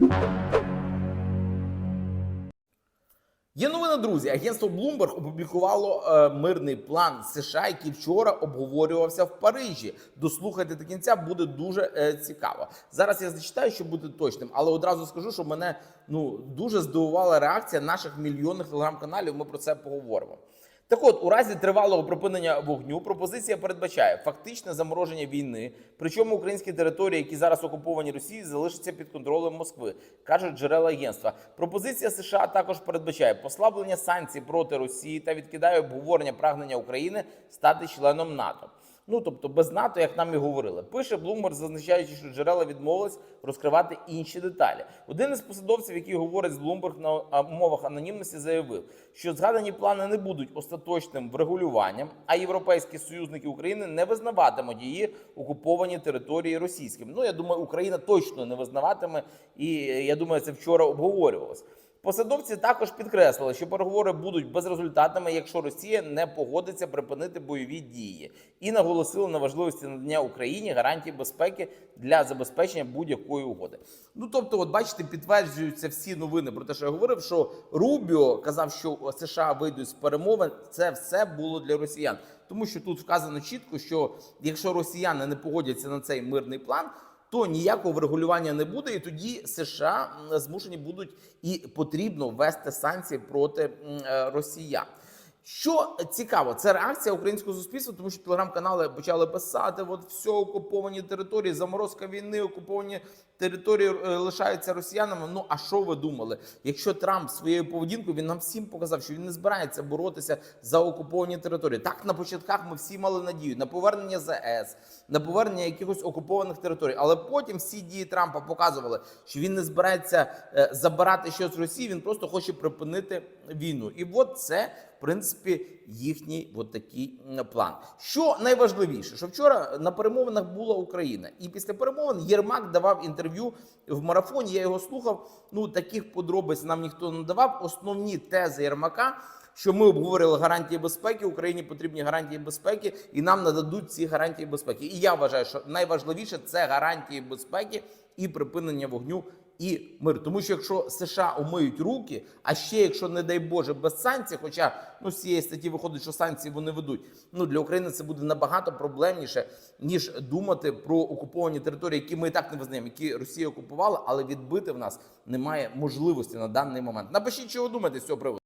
Є новина, друзі. Агентство Bloomberg опублікувало е, мирний план США, який вчора обговорювався в Парижі. Дослухайте до кінця, буде дуже е, цікаво. Зараз я зачитаю, щоб бути точним, але одразу скажу, що мене ну дуже здивувала реакція наших мільйонних телеграм-каналів. Ми про це поговоримо. Так от, у разі тривалого припинення вогню, пропозиція передбачає фактичне замороження війни. Причому українські території, які зараз окуповані Росією, залишаться під контролем Москви, кажуть джерела агентства. Пропозиція США також передбачає послаблення санкцій проти Росії та відкидає обговорення прагнення України стати членом НАТО. Ну тобто без НАТО, як нам і говорили, пише Блумберг, зазначаючи, що джерела відмовились розкривати інші деталі. Один із посадовців, який говорить з Bloomberg на умовах анонімності, заявив, що згадані плани не будуть остаточним врегулюванням, а європейські союзники України не визнаватимуть її окуповані території російськими. Ну я думаю, Україна точно не визнаватиме, і я думаю, це вчора обговорювалось. Посадовці також підкреслили, що переговори будуть безрезультатними, якщо Росія не погодиться припинити бойові дії, і наголосили на важливості надання Україні гарантій безпеки для забезпечення будь-якої угоди. Ну тобто, от бачите, підтверджуються всі новини про те, що я говорив, що Рубіо казав, що США вийдуть з перемовин. Це все було для росіян, тому що тут вказано чітко, що якщо росіяни не погодяться на цей мирний план то ніякого врегулювання не буде, і тоді США змушені будуть і потрібно ввести санкції проти е, росіян. Що цікаво, це реакція українського суспільства, тому що телеграм-канали почали писати: от все окуповані території, заморозка війни, окуповані території е, лишаються росіянами. Ну а що ви думали? Якщо Трамп своєю поведінкою він нам всім показав, що він не збирається боротися за окуповані території. Так на початках ми всі мали надію на повернення ЗС, на повернення якихось окупованих територій. Але потім всі дії Трампа показували, що він не збирається е, забирати щось з Росії. Він просто хоче припинити війну. І от це принципі їхній от такий план. Що найважливіше, що вчора на перемовинах була Україна, і після перемовин Єрмак давав інтерв'ю в марафоні. Я його слухав. Ну таких подробиць нам ніхто не давав. Основні тези Єрмака. Що ми обговорили гарантії безпеки, Україні потрібні гарантії безпеки, і нам нададуть ці гарантії безпеки. І я вважаю, що найважливіше це гарантії безпеки і припинення вогню і мир. Тому що якщо США омиють руки, а ще якщо, не дай Боже, без санкцій, хоча ну з цієї статті виходить, що санкції вони ведуть. Ну для України це буде набагато проблемніше ніж думати про окуповані території, які ми і так не визнаємо, які Росія окупувала, але відбити в нас немає можливості на даний момент. Напишіть, ви думаєте з цього приводу.